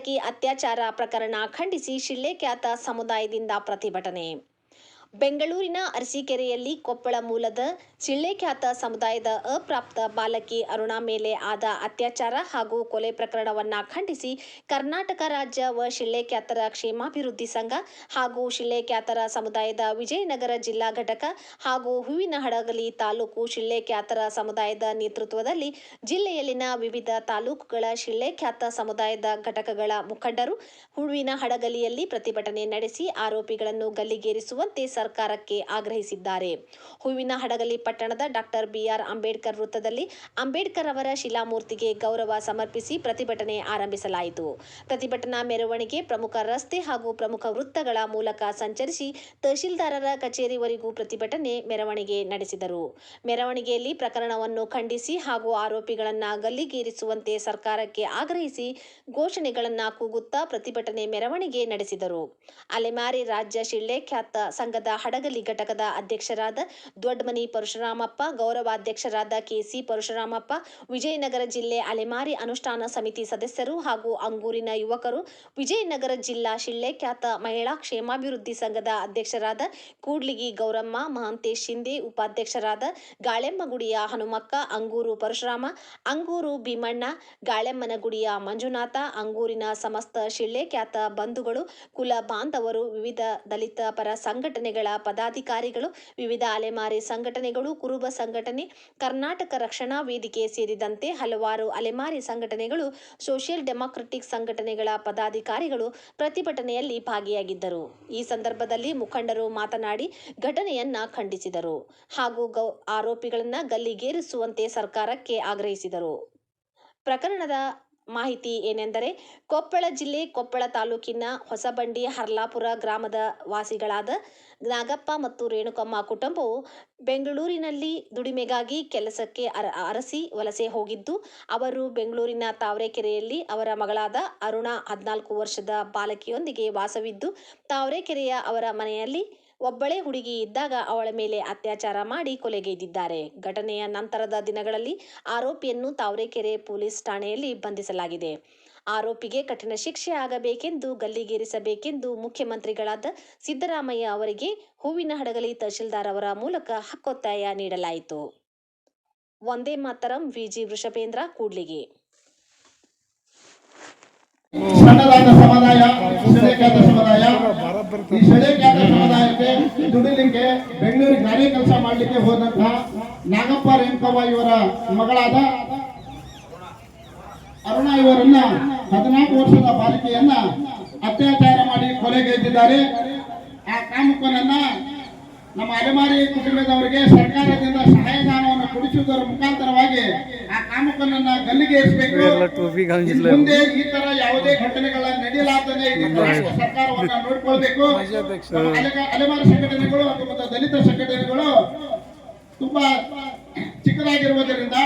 ಬಾಲಕಿ ಅತ್ಯಾಚಾರ ಪ್ರಕರಣ ಖಂಡಿಸಿ ಶಿಳ್ಳೆಕ್ಯಾತ ಸಮುದಾಯದಿಂದ ಪ್ರತಿಭಟನೆ. ಬೆಂಗಳೂರಿನ ಅರಸೀಕೆರೆಯಲ್ಲಿ ಕೊಪ್ಪಳ ಮೂಲದ ಶಿಳ್ಳೆಖ್ಯಾತ ಸಮುದಾಯದ ಅಪ್ರಾಪ್ತ ಬಾಲಕಿ ಅರುಣಾ ಮೇಲೆ ಆದ ಅತ್ಯಾಚಾರ ಹಾಗೂ ಕೊಲೆ ಪ್ರಕರಣವನ್ನು ಖಂಡಿಸಿ ಕರ್ನಾಟಕ ರಾಜ್ಯ ವ ಶಿಳ್ಳೆಖ್ಯಾತರ ಕ್ಷೇಮಾಭಿವೃದ್ಧಿ ಸಂಘ ಹಾಗೂ ಶಿಳ್ಳೆಖ್ಯಾತರ ಸಮುದಾಯದ ವಿಜಯನಗರ ಜಿಲ್ಲಾ ಘಟಕ ಹಾಗೂ ಹೂವಿನಹಡಗಲಿ ತಾಲೂಕು ಶಿಳ್ಳೆಖ್ಯಾತರ ಸಮುದಾಯದ ನೇತೃತ್ವದಲ್ಲಿ ಜಿಲ್ಲೆಯಲ್ಲಿನ ವಿವಿಧ ತಾಲೂಕುಗಳ ಶಿಳ್ಳೆಖ್ಯಾತ ಸಮುದಾಯದ ಘಟಕಗಳ ಮುಖಂಡರು ಹೂವಿನ ಹಡಗಲಿಯಲ್ಲಿ ಪ್ರತಿಭಟನೆ ನಡೆಸಿ ಆರೋಪಿಗಳನ್ನು ಗಲ್ಲಿಗೇರಿಸುವಂತೆ ಸರ್ಕಾರಕ್ಕೆ ಆಗ್ರಹಿಸಿದ್ದಾರೆ. ಹೂವಿನ ಹಡಗಲಿ ಪಟ್ಟಣದ ಡಾಕ್ಟರ್ ಬಿಆರ್ ಅಂಬೇಡ್ಕರ್ ವೃತ್ತದಲ್ಲಿ ಅಂಬೇಡ್ಕರ್ ಅವರ ಶಿಲಾಮೂರ್ತಿಗೆ ಗೌರವ ಸಮರ್ಪಿಸಿ ಪ್ರತಿಭಟನೆ ಆರಂಭಿಸಲಾಯಿತು. ಪ್ರತಿಭಟನಾ ಮೆರವಣಿಗೆ ಪ್ರಮುಖ ರಸ್ತೆ ಹಾಗೂ ಪ್ರಮುಖ ವೃತ್ತಗಳ ಮೂಲಕ ಸಂಚರಿಸಿ ತಹಶೀಲ್ದಾರರ ಕಚೇರಿವರೆಗೂ ಪ್ರತಿಭಟನೆ ಮೆರವಣಿಗೆ ನಡೆಸಿದರು. ಮೆರವಣಿಗೆಯಲ್ಲಿ ಪ್ರಕರಣವನ್ನು ಖಂಡಿಸಿ ಹಾಗೂ ಆರೋಪಿಗಳನ್ನು ಗಲ್ಲಿಗೇರಿಸುವಂತೆ ಸರ್ಕಾರಕ್ಕೆ ಆಗ್ರಹಿಸಿ ಘೋಷಣೆಗಳನ್ನು ಕೂಗುತ್ತಾ ಪ್ರತಿಭಟನೆ ಮೆರವಣಿಗೆ ನಡೆಸಿದರು. ಅಲೆಮಾರಿ ರಾಜ್ಯ ಶಿಳ್ಳೆಖ್ಯಾತ ಸಂಘದ ಹಡಗಲಿ ಘಟಕದ ಅಧ್ಯಕ್ಷರಾದ ದೊಡ್ಡಮನಿ ಪರಶುರಾಮಪ್ಪ, ಗೌರವಾಧ್ಯಕ್ಷರಾದ ಕೆಸಿ ಪರಶುರಾಮಪ್ಪ, ವಿಜಯನಗರ ಜಿಲ್ಲೆ ಅಲೆಮಾರಿ ಅನುಷ್ಠಾನ ಸಮಿತಿ ಸದಸ್ಯರು ಹಾಗೂ ಅಂಗೂರಿನ ಯುವಕರು, ವಿಜಯನಗರ ಜಿಲ್ಲಾ ಶಿಳ್ಳೆ ಖ್ಯಾತ ಮಹಿಳಾ ಕ್ಷೇಮಾಭಿವೃದ್ಧಿ ಸಂಘದ ಅಧ್ಯಕ್ಷರಾದ ಕೂಡ್ಲಿಗಿ ಗೌರಮ್ಮ, ಮಹಾಂತೇಶ್ ಶಿಂದೆ ಉಪಾಧ್ಯಕ್ಷರಾದ ಗಾಳೆಮ್ಮಗುಡಿಯ ಹನುಮಕ್ಕ, ಅಂಗೂರು ಪರಶುರಾಮ, ಅಂಗೂರು ಭೀಮಣ್ಣ, ಗಾಳೆಮ್ಮನಗುಡಿಯ ಮಂಜುನಾಥ, ಅಂಗೂರಿನ ಸಮಸ್ತ ಶಿಳ್ಳೆ ಖ್ಯಾತ ಬಂಧುಗಳು, ಕುಲ ಬಾಂಧವರು, ವಿವಿಧ ದಲಿತ ಪರ ಸಂಘಟನೆಗಳ ಪದಾಧಿಕಾರಿಗಳು, ವಿವಿಧ ಅಲೆಮಾರಿ ಸಂಘಟನೆಗಳು, ಕುರುಬ ಸಂಘಟನೆ, ಕರ್ನಾಟಕ ರಕ್ಷಣಾ ವೇದಿಕೆ ಸೇರಿದಂತೆ ಹಲವಾರು ಅಲೆಮಾರಿ ಸಂಘಟನೆಗಳು, ಸೋಷಿಯಲ್ ಡೆಮಾಕ್ರೆಟಿಕ್ ಸಂಘಟನೆಗಳ ಪದಾಧಿಕಾರಿಗಳು ಪ್ರತಿಭಟನೆಯಲ್ಲಿ ಭಾಗಿಯಾಗಿದ್ದರು. ಈ ಸಂದರ್ಭದಲ್ಲಿ ಮುಖಂಡರು ಮಾತನಾಡಿ ಘಟನೆಯನ್ನ ಖಂಡಿಸಿದರು ಹಾಗೂ ಗೌ, ಆರೋಪಿಗಳನ್ನ ಗಲ್ಲಿಗೇರಿಸುವಂತೆ ಸರ್ಕಾರಕ್ಕೆ ಆಗ್ರಹಿಸಿದರು. ಪ್ರಕರಣದ ಮಾಹಿತಿ ಏನೆಂದರೆ ಕೊಪ್ಪಳ ಜಿಲ್ಲೆ ಕೊಪ್ಪಳ ತಾಲೂಕಿನ ಹೊಸಬಂಡಿ ಹರ್ಲಾಪುರ ಗ್ರಾಮದ ವಾಸಿಗಳಾದ ನಾಗಪ್ಪ ಮತ್ತು ರೇಣುಕಮ್ಮ ಕುಟುಂಬವು ಬೆಂಗಳೂರಿನಲ್ಲಿ ದುಡಿಮೆಗಾಗಿ ಕೆಲಸಕ್ಕೆ ಅರ, ಅರಸಿ ವಲಸೆ ಹೋಗಿದ್ದು, ಅವರು ಬೆಂಗಳೂರಿನ ತಾವರೆಕೆರೆಯಲ್ಲಿ ಅವರ ಮಗಳಾದ ಅರುಣಾ ಹದಿನಾಲ್ಕು ವರ್ಷದ ಬಾಲಕಿಯೊಂದಿಗೆ ವಾಸವಿದ್ದು, ತಾವರೆಕೆರೆಯ ಅವರ ಮನೆಯಲ್ಲಿ ಒಬ್ಬಳೇ ಹುಡುಗಿ ಇದ್ದಾಗ ಅವಳ ಮೇಲೆ ಅತ್ಯಾಚಾರ ಮಾಡಿ ಕೊಲೆಗೈದಿದ್ದಾರೆ. ಘಟನೆಯ ನಂತರದ ದಿನಗಳಲ್ಲಿ ಆರೋಪಿಯನ್ನು ತಾವರೆಕೆರೆ ಪೊಲೀಸ್ ಠಾಣೆಯಲ್ಲಿ ಬಂಧಿಸಲಾಗಿದೆ. ಆರೋಪಿಗೆ ಕಠಿಣ ಶಿಕ್ಷೆ ಆಗಬೇಕೆಂದು ಗಲ್ಲಿಗೇರಿಸಬೇಕೆಂದು ಮುಖ್ಯಮಂತ್ರಿಗಳಾದ ಸಿದ್ದರಾಮಯ್ಯ ಅವರಿಗೆ ಹೂವಿನ ಹಡಗಲಿ ತಹಶೀಲ್ದಾರ್ ಅವರ ಮೂಲಕ ಹಕ್ಕೊತ್ತಾಯ ನೀಡಲಾಯಿತು. ಒಂದೇ ಮಾತರಂ, ವಿಜಿ ವೃಷಭೇಂದ್ರ, ಕೂಡ್ಲಿಗೆ. ಸಮುದಾಯ ದುಡಿಲಿಕ್ಕೆ ಬೆಂಗಳೂರಿಗೆ ಗಾಡಿ ಕೆಲಸ ಮಾಡಲಿಕ್ಕೆ ಹೋದಂತಹ ನಾಗಪ್ಪ ರೇಣುಕವ್ವ ಇವರ ಮಗಳಾದ ಅರುಣ ಇವರನ್ನ ಹದಿನಾಲ್ಕು ವರ್ಷದ ಬಾಲಿಕೆಯನ್ನ ಅತ್ಯಾಚಾರ ಮಾಡಿ ಕೊಲೆಗೈದಿದ್ದಾರೆ ಆ ಕಾಮುಕನನ್ನ ನಮ್ಮ ಅಲೆಮಾರಿ ಕುಟುಂಬದವರಿಗೆ ಸರ್ಕಾರದಿಂದ ಸಹಾಯಧನವನ್ನು ಕೊಡಿಸುವುದರ ಮುಖಾಂತರವಾಗಿ ಕಾಮುಕನನ್ನ ಗಲ್ಲಿಗೆ ಏರಿಸಬೇಕು. ಕಾಣಿಲ್ಲ ಮುಂದೆ ಈ ತರ ಯಾವುದೇ ಘಟನೆಗಳ ನಡೆಯಲಾರ್ದೇ ಇದಕ್ಕೆ ಸರ್ಕಾರವನ್ನ ನೋಡ್ಕೊಳ್ಬೇಕು. ಅಲೆಮಾರ ಅಲೆ- ಅಲೆಮಾರಿ ಸಂಘಟನೆಗಳು ಮತ್ತು ದಲಿತ ಸಂಘಟನೆಗಳು ತುಂಬಾ ಚಿಕ್ಕದಾಗಿರುವುದರಿಂದ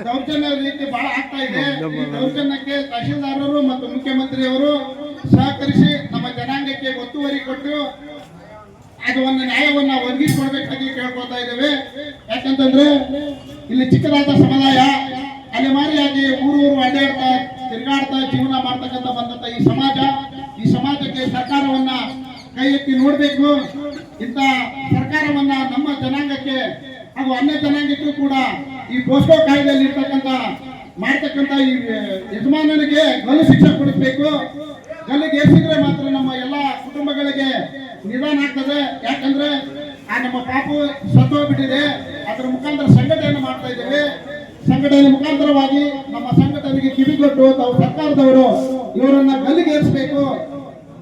ದೌರ್ಜನ್ಯ ರೀತಿ ಬಹಳ ಆಗ್ತಾ ಇದೆ. ಈ ದೌರ್ಜನ್ಯಕ್ಕೆ ತಹಶೀಲ್ದಾರರು ಮತ್ತು ಮುಖ್ಯಮಂತ್ರಿಯವರು ಸಹಕರಿಸಿ ನಮ್ಮ ಜನಾಂಗಕ್ಕೆ ಒತ್ತುವರಿ ಕೊಟ್ಟು ಅದು ಒಂದು ನ್ಯಾಯವನ್ನ ಒದಗಿಸಿಕೊಡ್ಬೇಕಾಗಿ ಕೇಳ್ಕೊಳ್ತಾ ಇದ್ದೇವೆ. ಯಾಕಂತಂದ್ರೆ ಇಲ್ಲಿ ಚಿಕ್ಕದಾದ ಸಮುದಾಯ ಅಲೆಮಾರಿಯಾಗಿ ಊರೂರು ಊರು ಅಡ್ಡಾಡ್ತಾ, ತಿರುಗಾಡ್ತಾ ಜೀವನ ಮಾಡ್ತಕ್ಕಂಥ ಬಂದಂತ ಈ ಸಮಾಜ, ಈ ಸಮಾಜಕ್ಕೆ ಸರ್ಕಾರವನ್ನ ಕೈ ಎತ್ತಿ ನೋಡ್ಬೇಕು. ಇಂಥ ಸರ್ಕಾರವನ್ನ ನಮ್ಮ ಜನಾಂಗಕ್ಕೆ ಹಾಗೂ ಅನ್ಯ ಜನಾಂಗಕ್ಕೂ ಕೂಡ ಈ ಪೋಸ್ಕೋ ಕಾಯ್ದೆಯಲ್ಲಿ ಇರ್ತಕ್ಕಂಥ ಮಾಡ್ತಕ್ಕಂಥ ಈ ಯಜಮಾನನಿಗೆ ಗಲ್ಲು ಶಿಕ್ಷೆ ಕೊಡಿಸ್ಬೇಕು. ಗಲ್ಲಿಗೆ ಮಾತ್ರ ನಮ್ಮ ಎಲ್ಲ ಕುಟುಂಬಗಳಿಗೆ ನಿಧಾನ ಆಗ್ತದೆ. ಯಾಕಂದ್ರೆ ಆ ನಮ್ಮ ಪಾಪು ಸತ್ತೋಗ್ಬಿಟ್ಟಿದೆ. ಅದರ ಮುಖಾಂತರ ಸಂಘಟನೆ ಮಾಡ್ತಾ ಇದ್ದೇವೆ. ಸಂಘಟನೆ ಮುಖಾಂತರವಾಗಿ ನಮ್ಮ ಸಂಘಟನೆಗೆ ಕಿವಿಗೊಟ್ಟು ತಾವು ಸರ್ಕಾರದವರು ಇವರನ್ನ ಗಲ್ಲಿಗೆ ಏರಿಸಬೇಕು.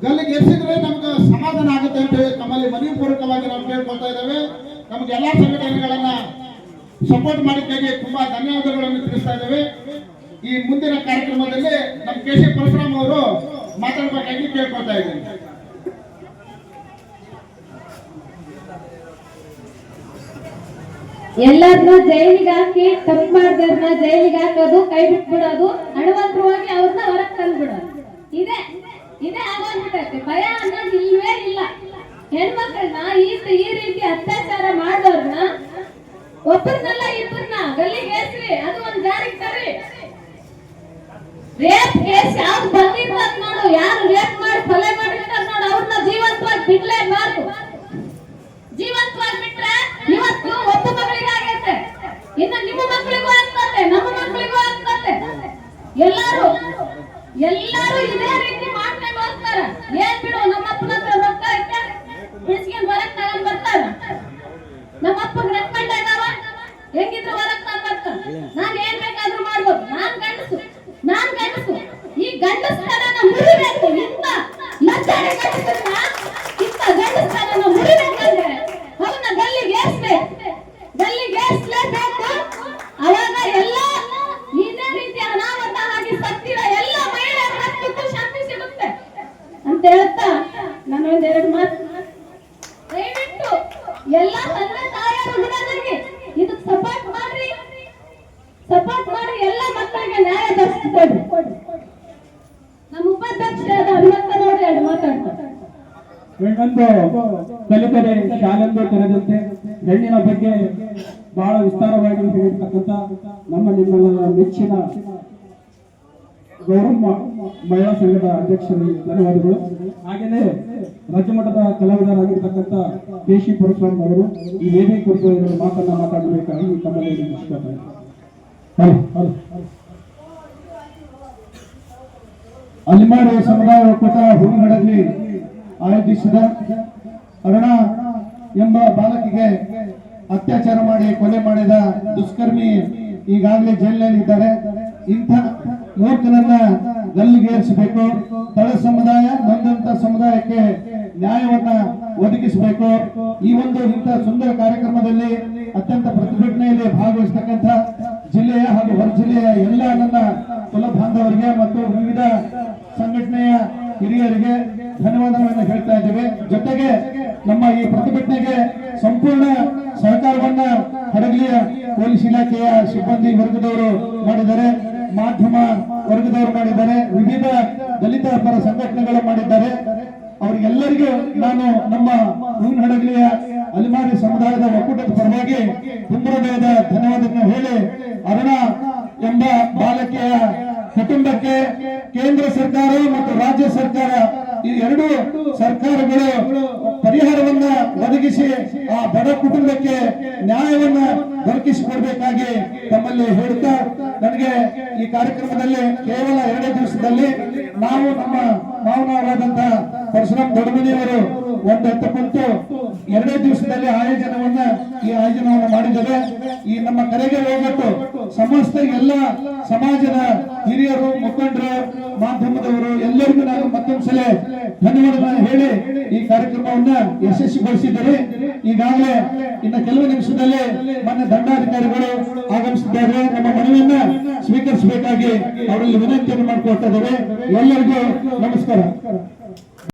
ಗಲ್ಲಿಗೆ ಏರಿಸಿದ್ರೆ ನಮ್ಗೆ ಸಮಾಧಾನ ಆಗುತ್ತೆ ಅಂತ ಹೇಳಿ ನಮ್ಮಲ್ಲಿ ಮನವಿ ಪೂರ್ವಕವಾಗಿ ನಾವು ಕೇಳ್ಕೊಳ್ತಾ ಇದ್ದೇವೆ. ನಮ್ಗೆ ಎಲ್ಲಾ ಸಂಘಟನೆಗಳನ್ನ ಸಪೋರ್ಟ್ ಮಾಡಿದ್ದಕ್ಕೆ ತುಂಬಾ ಧನ್ಯವಾದಗಳನ್ನು ತಿಳಿಸ್ತಾ ಇದ್ದೇವೆ. ಈ ಮುಂದಿನ ಕಾರ್ಯಕ್ರಮದಲ್ಲಿ ನಮ್ಮ ಕೆ ಸಿ ಪರಶುರಾಮ್ ಅವರು ಮಾತಾಡಬೇಕಾಗಿ ಕೇಳ್ಕೊಳ್ತಾ ಇದ್ದೀನಿ. ಎಲ್ಲರನ್ನ ಜೈಲಿಗೆ ಹಾಕಿ ತಪ್ಪು ಮಾಡಿದ್ರನ್ನ ಜೈಲಿಗೆ ಹಾಕೋದು, ಕೈ ಬಿಟ್ಬಿಡೋದು, ಅಣವಂತರವಾಗಿ ಅವ್ರನ್ನ ಹೊರಗೆ ತಂದ್ಬಿಡೋದು ಇದೆ ಇದೆ ಆಗೋಗ್ಬಿಟ್ಟೈತೆ. ಭಯ ಅನ್ನೋದು ಇಲ್ವೇ ಇಲ್ಲ. ಹೆಣ್ಮಕ್ಳನ್ನ ಈ ಈ ರೀತಿ ಅತ್ಯಾಚಾರ ಮಾಡೋರ್ನ ಒಬ್ಬರನ್ನೆಲ್ಲ ಇನ್ನು ನಿಮ್ಮ ಮಕ್ಕಳಿಗೂ ಆಗ್ತದೆ ನಮ್ಮ ಮಕ್ಕಳಿಗೂ ಆಗ್ತದೆ ಎಲ್ಲರೂ ಎಲ್ಲರೂ ಇದೇ ರೀತಿ ಮಾಡ್ಕೊಂಡು ಏನ್ ಬಿಡು ನಮ್ಮ ಅಪ್ಪನ ಹತ್ರ ರೊಕ್ಕ ಇಟ್ಟ ಬಿಡಿಸ್ಕೊಂಡ್ ಹೊರಗ್ ತಗೊಂಡ್ ಬರ್ತಾರ. ನಮ್ಮ ಅಪ್ಪ ರೆಕ್ಕಂಡ ಹೆಂಗಿದ್ರು ಹೊರಗ್ ತಗೊಂಡ್ ಬರ್ತಾರ. ನಾನ್ ಏನ್ ಬೇಕಾದ್ರೂ ಮಾಡ್ಬೋದು. ನಾನ್ ಗಂಡಸು ನಾನ್ ಗಂಡಸು. ಈ ಗಂಡಸ್ತಾನ ಮುಗಿಬೇಕು ಇಂತ ಲಜ್ಜಾನೆ ಇನ್ನೊಂದು ಕಲಿತರೆ ಶಾಲೆಂದು ತೆರೆದಂತೆ ಹೆಣ್ಣಿನ ಬಗ್ಗೆ ಬಹಳ ವಿಸ್ತಾರವಾಗಿ ಹೇಳಿರ್ತಕ್ಕಂಥ ನಮ್ಮ ನಿಮ್ಮೆಲ್ಲರ ನೆಚ್ಚಿನ ಗೌರವ ಮಹಿಳಾ ಸಂಘದ ಅಧ್ಯಕ್ಷರಿಗೆ ಧನ್ಯವಾದಗಳು. ಹಾಗೆಯೇ ರಾಜ್ಯಮಟ್ಟದ ಕಲಾವಿದರಾಗಿರ್ತಕ್ಕಂಥ ಕೆ ಶಿ ಪರಶುರಾಮ್ ಅವರು ಈ ವೇದಿಕೆ ಕುರಿತು ಮಾತನ್ನ ಮಾತಾಡಬೇಕಾಗಿ ತಮ್ಮಲ್ಲಿ ವಿನಂತಿಸ್ಕೊಳ್ತಾರೆ. ಅಲಿಮಾರಿ ಸಮುದಾಯ ಒಕ್ಕೂಟ ಹೂವಿನಡಗಲಿ ಆಯೋಜಿಸಿದ ಅರುಣ ಎಂಬ ಬಾಲಕಿಗೆ ಅತ್ಯಾಚಾರ ಮಾಡಿ ಕೊಲೆ ಮಾಡಿದ ದುಷ್ಕರ್ಮಿ ಈಗಾಗಲೇ ಜೈಲಿನಲ್ಲಿ ಇದ್ದಾರೆ ಇಂಥ ಮೂರ್ಖನನ್ನ ಗಲ್ಲಿಗೇರಿಸಬೇಕು ತಳ ಸಮುದಾಯ ನೊಂದಂತ ಸಮುದಾಯಕ್ಕೆ ನ್ಯಾಯವನ್ನ ಒದಗಿಸಬೇಕು. ಈ ಒಂದು ಇಂಥ ಸುಂದರ ಕಾರ್ಯಕ್ರಮದಲ್ಲಿ ಅತ್ಯಂತ ಪ್ರತಿಭಟನೆಯಲ್ಲಿ ಭಾಗವಹಿಸತಕ್ಕಂಥ ಜಿಲ್ಲೆಯ ಹಾಗೂ ಹೊರ ಜಿಲ್ಲೆಯ ಎಲ್ಲ ನನ್ನ ಕುಲ ಬಾಂಧವರಿಗೆ ಮತ್ತು ವಿವಿಧ ಸಂಘಟನೆಯ ಹಿರಿಯರಿಗೆ ಧನ್ಯವಾದಗಳನ್ನು ಹೇಳ್ತಾ ಇದ್ದೇವೆ ಜೊತೆಗೆ ನಮ್ಮ ಈ ಪ್ರತಿಭಟನೆಗೆ ಸಂಪೂರ್ಣ ಸಹಕಾರವನ್ನ ಹಡಗಲಿಯ ಪೊಲೀಸ್ ಇಲಾಖೆಯ ಸಿಬ್ಬಂದಿ ವರ್ಗದವರು ಮಾಡಿದ್ದಾರೆ, ಮಾಧ್ಯಮ ವರ್ಗದವರು ಮಾಡಿದ್ದಾರೆ, ವಿವಿಧ ದಲಿತ ಪರ ಸಂಘಟನೆಗಳು ಮಾಡಿದ್ದಾರೆ. ಅವರಿಗೆಲ್ಲರಿಗೂ ನಾನು ನಮ್ಮ ಹಡಗಲಿಯ ಅಲಿಮಾರಿ ಸಮುದಾಯದ ಒಕ್ಕೂಟದ ಪರವಾಗಿ ತುಂಬ ಹೃದಯದ ಧನ್ಯವಾದಗಳನ್ನು ಹೇಳಿ ಅರುಣ ಎಂಬ ಬಾಲಕಿಯ ಕುಟುಂಬಕ್ಕೆ ಕೇಂದ್ರ ಸರ್ಕಾರ ಮತ್ತು ರಾಜ್ಯ ಸರ್ಕಾರ ಈ ಎರಡು ಸರ್ಕಾರಗಳು ಪರಿಹಾರವನ್ನ ಒದಗಿಸಿ ಆ ಬಡ ಕುಟುಂಬಕ್ಕೆ ನ್ಯಾಯವನ್ನ ದೊರಕಿಸಿಕೊಡ್ಬೇಕಾಗಿ ತಮ್ಮಲ್ಲಿ ಹೇಳುತ್ತಾ ನನಗೆ ಈ ಕಾರ್ಯಕ್ರಮದಲ್ಲಿ ಕೇವಲ ಎರಡೇ ದಿವಸದಲ್ಲಿ ನಾವು ನಮ್ಮ ಮಾವನವರಾದಂತಹ ಪರಶುರಾಮ್ ದೊಡ್ಡಮನಿಯವರು ಒಂದು ಹತ್ತು ಎರಡೇ ದಿವಸದಲ್ಲಿ ಆಯೋಜನವನ್ನ ಈ ಆಯೋಜನವನ್ನು ಮಾಡಿದ್ದೇವೆ. ಈ ನಮ್ಮ ಕರೆಗೆ ಹೋಗಟ್ಟು ಸಮಸ್ತ ಎಲ್ಲ ಸಮಾಜದ ಹಿರಿಯರು, ಮುಖಂಡರು, ಮಾಧ್ಯಮದವರು ಎಲ್ಲರಿಗೂ ನಾನು ಮತ್ತೊಂದ್ಸಲ ಧನ್ಯವಾದಗಳನ್ನು ಹೇಳಿ ಈ ಕಾರ್ಯಕ್ರಮವನ್ನ ಯಶಸ್ವಿಗೊಳಿಸಿದ್ದಾರೆ. ಈಗಾಗಲೇ ಇನ್ನು ಕೆಲವು ನಿಮಿಷದಲ್ಲಿ ಮೊನ್ನೆ ದಂಡಾಧಿಕಾರಿಗಳು ಆಗಮಿಸಿದ್ದಾರೆ. ನಮ್ಮ ಮನವಿಯನ್ನ ಸ್ವೀಕರಿಸಬೇಕಾಗಿ ಅವರಲ್ಲಿ ವಿನಂತಿಯನ್ನು ಮಾಡಿಕೊಳ್ತಾ ಇದ್ದೇವೆ. ಎಲ್ಲರಿಗೂ ನಮಸ್ಕಾರ.